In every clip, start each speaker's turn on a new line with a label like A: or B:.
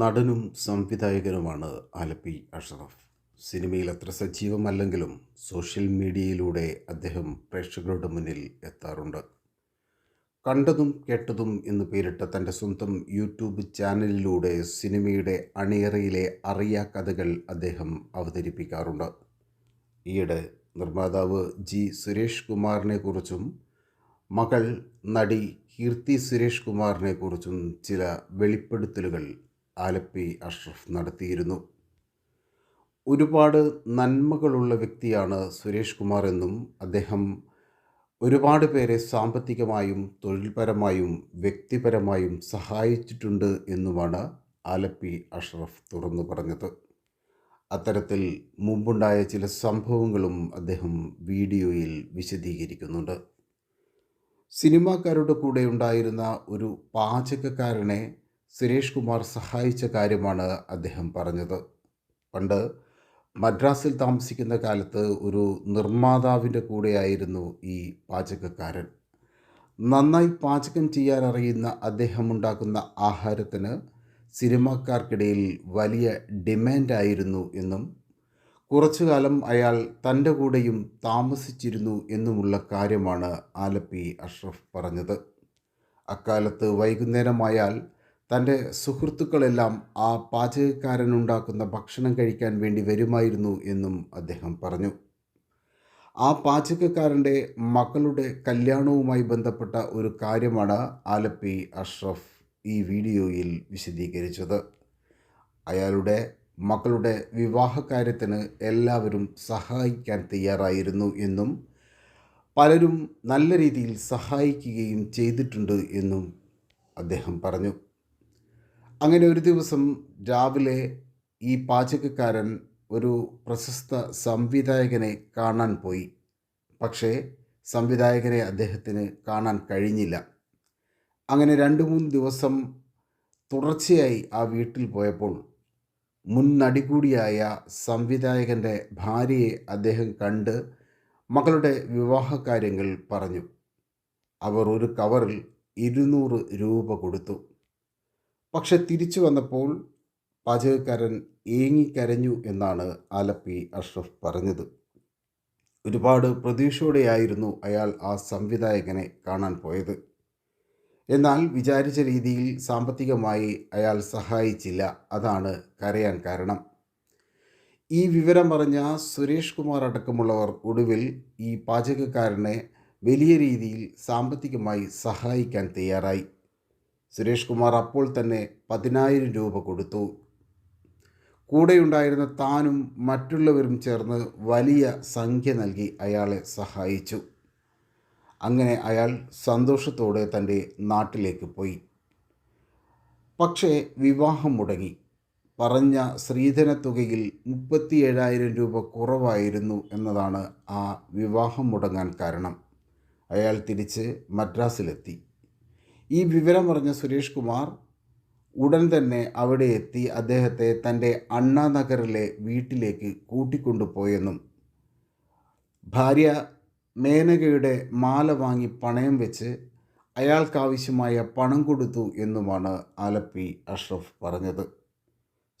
A: നടനും സംവിധായകനുമാണ് ആലപ്പി അഷറഫ്. സിനിമയിൽ അത്ര സജീവമല്ലെങ്കിലും സോഷ്യൽ മീഡിയയിലൂടെ അദ്ദേഹം പ്രേക്ഷകരുടെ മുന്നിൽ എത്താറുണ്ട്. കണ്ടതും കേട്ടതും എന്ന് പേരിട്ട തന്റെ സ്വന്തം യൂട്യൂബ് ചാനലിലൂടെ സിനിമയുടെ അണിയറയിലെ അറിയാ കഥകൾ അദ്ദേഹം അവതരിപ്പിക്കാറുണ്ട്. ഈയിടെ നിർമ്മാതാവ് ജി സുരേഷ് കുമാറിനെ കുറിച്ചും മകൾ നടി കീർത്തി സുരേഷ് കുമാറിനെ കുറിച്ചും ചില വെളിപ്പെടുത്തലുകൾ ആലപ്പി അഷ്റഫ് നടത്തിയിരുന്നു. ഒരുപാട് നന്മകളുള്ള വ്യക്തിയാണ് സുരേഷ് കുമാർ എന്നും അദ്ദേഹം ഒരുപാട് പേരെ സാമ്പത്തികമായും തൊഴിൽപരമായും വ്യക്തിപരമായും സഹായിച്ചിട്ടുണ്ട് എന്നുമാണ് ആലപ്പി അഷ്റഫ് തുറന്നു പറഞ്ഞത്. അത്തരത്തിൽ മുമ്പുണ്ടായ ചില സംഭവങ്ങളും അദ്ദേഹം വീഡിയോയിൽ വിശദീകരിക്കുന്നുണ്ട്. സിനിമാക്കാരുടെ കൂടെ ഉണ്ടായിരുന്ന ഒരു പാചകക്കാരനെ സുരേഷ് കുമാർ സഹായിച്ച കാര്യമാണ് അദ്ദേഹം പറഞ്ഞത്. പണ്ട് മദ്രാസിൽ താമസിക്കുന്ന കാലത്ത് ഒരു നിർമ്മാതാവിന്റെ കൂടെയായിരുന്നു ഈ പാചകക്കാരൻ. നന്നായി പാചകം ചെയ്യാൻ അറിയുന്ന അദ്ദേഹം ഉണ്ടാക്കുന്ന ആഹാരത്തിന് സിനിമാക്കാർക്കിടയിൽ വലിയ ഡിമാൻഡായിരുന്നു എന്നും കുറച്ചു കാലം അയാൾ തന്റെ കൂടെയും താമസിച്ചിരുന്നു എന്നുമുള്ള കാര്യമാണ് ആലപ്പി അഷ്റഫ് പറഞ്ഞത്. അക്കാലത്ത് വൈകുന്നേരമായാൽ തന്റെ സുഹൃത്തുക്കളെല്ലാം ആ പാചകക്കാരനുണ്ടാക്കുന്ന ഭക്ഷണം കഴിക്കാൻ വേണ്ടി വരുമായിരുന്നു എന്നും അദ്ദേഹം പറഞ്ഞു. ആ പാചകക്കാരന്റെ മകളുടെ കല്യാണവുമായി ബന്ധപ്പെട്ട ഒരു കാര്യമാണ് ആലപ്പി അഷ്റഫ് ഈ വീഡിയോയിൽ വിശദീകരിച്ചത്. അയാളുടെ മക്കളുടെ വിവാഹകാര്യത്തിന് എല്ലാവരും സഹായിക്കാൻ തയ്യാറായിരുന്നു എന്നും പലരും നല്ല രീതിയിൽ സഹായിക്കുകയും ചെയ്തിട്ടുണ്ട് എന്നും അദ്ദേഹം പറഞ്ഞു. അങ്ങനെ ഒരു ദിവസം രാവിലെ ഈ പാചകക്കാരൻ ഒരു പ്രശസ്ത സംവിധായകനെ കാണാൻ പോയി. പക്ഷേ സംവിധായകനെ അദ്ദേഹത്തിന് കാണാൻ കഴിഞ്ഞില്ല. അങ്ങനെ രണ്ട് മൂന്ന് ദിവസം തുടർച്ചയായി ആ വീട്ടിൽ പോയപ്പോൾ മുൻ നടി കൂടിയായ സംവിധായകന്റെ ഭാര്യയെ അദ്ദേഹം കണ്ട് മകളുടെ വിവാഹകാര്യങ്ങൾ പറഞ്ഞു. അവർ ഒരു കവറിൽ ഇരുന്നൂറ് രൂപ കൊടുത്തു. പക്ഷെ തിരിച്ചു വന്നപ്പോൾ പാചകക്കാരൻ ഏങ്ങിക്കരഞ്ഞു എന്നാണ് ആലപ്പി അഷ്റഫ് പറഞ്ഞത്. ഒരുപാട് പ്രതീക്ഷയോടെയായിരുന്നു അയാൾ ആ സംവിധായകനെ കാണാൻ പോയത്. എന്നാൽ വിചാരിച്ച രീതിയിൽ സാമ്പത്തികമായി അയാൾ സഹായിച്ചില്ല. അതാണ് കരയാൻ കാരണം. ഈ വിവരം പറഞ്ഞ സുരേഷ് കുമാർ അടക്കമുള്ളവർ ഒടുവിൽ ഈ പാചകക്കാരനെ വലിയ രീതിയിൽ സാമ്പത്തികമായി സഹായിക്കാൻ തയ്യാറായി. സുരേഷ് കുമാർ അപ്പോൾ തന്നെ പതിനായിരം രൂപ കൊടുത്തു. കൂടെയുണ്ടായിരുന്ന താനും മറ്റുള്ളവരും ചേർന്ന് വലിയ സംഖ്യ നൽകി അയാളെ സഹായിച്ചു. അങ്ങനെ അയാൾ സന്തോഷത്തോടെ തന്റെ നാട്ടിലേക്ക് പോയി. പക്ഷേ വിവാഹം മുടങ്ങി. പറഞ്ഞ സ്ത്രീധന തുകയിൽ മുപ്പത്തി ഏഴായിരം രൂപ കുറവായിരുന്നു എന്നതാണ് ആ വിവാഹം മുടങ്ങാൻ കാരണം. അയാൾ തിരിച്ച് മദ്രാസിലെത്തി. ഈ വിവരം പറഞ്ഞ സുരേഷ് കുമാർ ഉടൻ തന്നെ അവിടെ എത്തി അദ്ദേഹത്തെ തന്റെ അണ്ണാനഗറിലെ വീട്ടിലേക്ക് കൂട്ടിക്കൊണ്ടുപോയെന്നും ഭാര്യ മേനകയുടെ മാല വാങ്ങി പണയം വെച്ച് അയാൾക്കാവശ്യമായ പണം കൊടുത്തു എന്നുമാണ് ആലപ്പി അഷ്റഫ് പറഞ്ഞത്.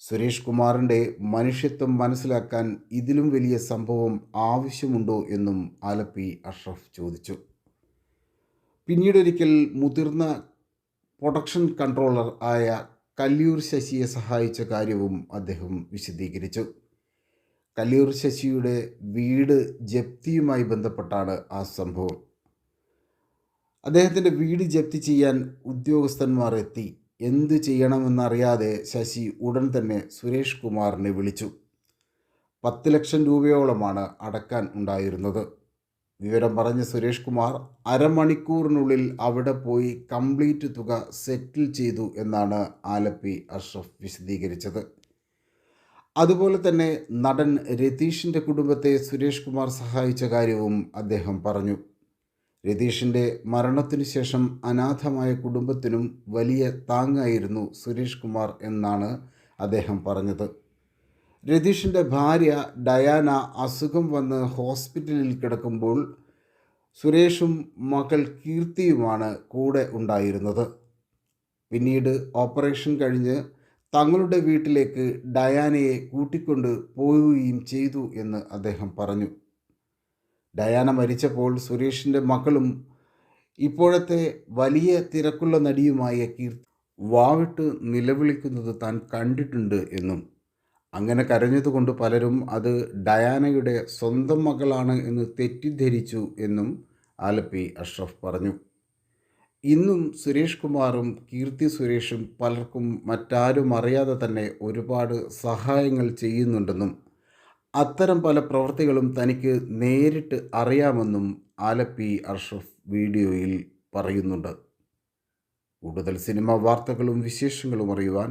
A: സുരേഷ് കുമാറിന്റെ മനുഷ്യത്വം മനസ്സിലാക്കാൻ ഇതിലും വലിയ സംഭവം ആവശ്യമുണ്ടോ എന്നും ആലപ്പി അഷ്റഫ് ചോദിച്ചു. പിന്നീടൊരിക്കൽ മുതിർന്ന പ്രൊഡക്ഷൻ കൺട്രോളർ ആയ കല്ലിയൂർ ശശിയെ സഹായിച്ച കാര്യവും അദ്ദേഹം വിശദീകരിച്ചു. കല്ലിയൂർ ശശിയുടെ വീട് ജപ്തിയുമായി ബന്ധപ്പെട്ടാണ് ആ സംഭവം. അദ്ദേഹത്തിന്റെ വീട് ജപ്തി ചെയ്യാൻ ഉദ്യോഗസ്ഥന്മാർ എത്തി. എന്തു ചെയ്യണമെന്നറിയാതെ ശശി ഉടൻ തന്നെ സുരേഷ് കുമാറിനെ വിളിച്ചു. പത്ത് ലക്ഷം രൂപയോളമാണ് അടക്കാൻ ഉണ്ടായിരുന്നത്. വിവരം പറഞ്ഞ സുരേഷ് കുമാർ അരമണിക്കൂറിനുള്ളിൽ അവിടെ പോയി കംപ്ലീറ്റ് തുക സെറ്റിൽ ചെയ്തു എന്നാണ് ആലപ്പി അഷ്റഫ് വിശദീകരിച്ചത്. അതുപോലെ തന്നെ നടൻ രതീഷിന്റെ കുടുംബത്തെ സുരേഷ് കുമാർ സഹായിച്ച കാര്യവും അദ്ദേഹം പറഞ്ഞു. രതീഷിന്റെ മരണത്തിനു ശേഷം അനാഥമായ കുടുംബത്തിനും വലിയ താങ്ങായിരുന്നു സുരേഷ് കുമാർ എന്നാണ് അദ്ദേഹം പറഞ്ഞത്. രതീഷിന്റെ ഭാര്യ ഡയാന അസുഖം വന്ന് ഹോസ്പിറ്റലിൽ കിടക്കുമ്പോൾ സുരേഷും മകൾ കീർത്തിയുമാണ് കൂടെ ഉണ്ടായിരുന്നത്. പിന്നീട് ഓപ്പറേഷൻ കഴിഞ്ഞ് തങ്ങളുടെ വീട്ടിലേക്ക് ഡയാനയെ കൂട്ടിക്കൊണ്ട് പോവുകയും ചെയ്തു എന്ന് അദ്ദേഹം പറഞ്ഞു. ഡയാന മരിച്ചപ്പോൾ സുരേഷിന്റെ മക്കളും ഇപ്പോഴത്തെ വലിയ തിരക്കുള്ള നടിയുമായ കീർത്തി വാവിട്ട് നിലവിളിക്കുന്നത് താൻ കണ്ടിട്ടുണ്ട് എന്നും അങ്ങനെ കരഞ്ഞതുകൊണ്ട് പലരും അത് ഡയാനയുടെ സ്വന്തം മകളാണ് എന്ന് തെറ്റിദ്ധരിച്ചു എന്നും ആലപ്പി അഷ്റഫ് പറഞ്ഞു. ഇന്നും സുരേഷ് കുമാറും കീർത്തി സുരേഷും പലർക്കും മറ്റാരും അറിയാതെ തന്നെ ഒരുപാട് സഹായങ്ങൾ ചെയ്യുന്നുണ്ടെന്നും അത്തരം പല പ്രവൃത്തികളും തനിക്ക് നേരിട്ട് അറിയാമെന്നും ആലപ്പി അഷ്റഫ് വീഡിയോയിൽ പറയുന്നുണ്ട്. കൂടുതൽ സിനിമാ വാർത്തകളും വിശേഷങ്ങളും അറിയുവാൻ